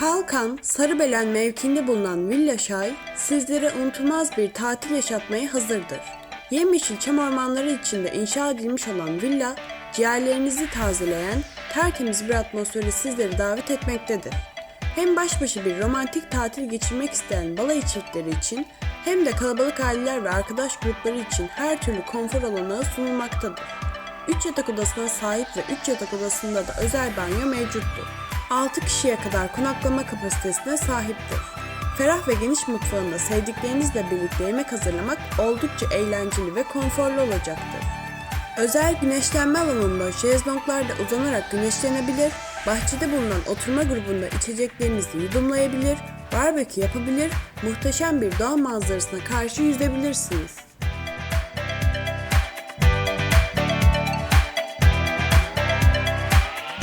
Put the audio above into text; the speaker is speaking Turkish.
Kalkan, Sarıbelen mevkiinde bulunan Villa Şay, sizlere unutulmaz bir tatil yaşatmaya hazırdır. Yemyeşil çam ormanları içinde inşa edilmiş olan villa, ciğerlerinizi tazeleyen, tertemiz bir atmosfere sizleri davet etmektedir. Hem baş başa bir romantik tatil geçirmek isteyen balayı çiftleri için hem de kalabalık aileler ve arkadaş grupları için her türlü konfor olanağı sunulmaktadır. 3 yatak odasına sahip ve 3 yatak odasında da özel banyo mevcuttur. 6 kişiye kadar konaklama kapasitesine sahiptir. Ferah ve geniş mutfağında sevdiklerinizle birlikte yemek hazırlamak oldukça eğlenceli ve konforlu olacaktır. Özel güneşlenme alanında şezlonglarda uzanarak güneşlenebilir, bahçede bulunan oturma grubunda içeceklerinizi yudumlayabilir, barbekü yapabilir, muhteşem bir doğa manzarasına karşı yüzebilirsiniz.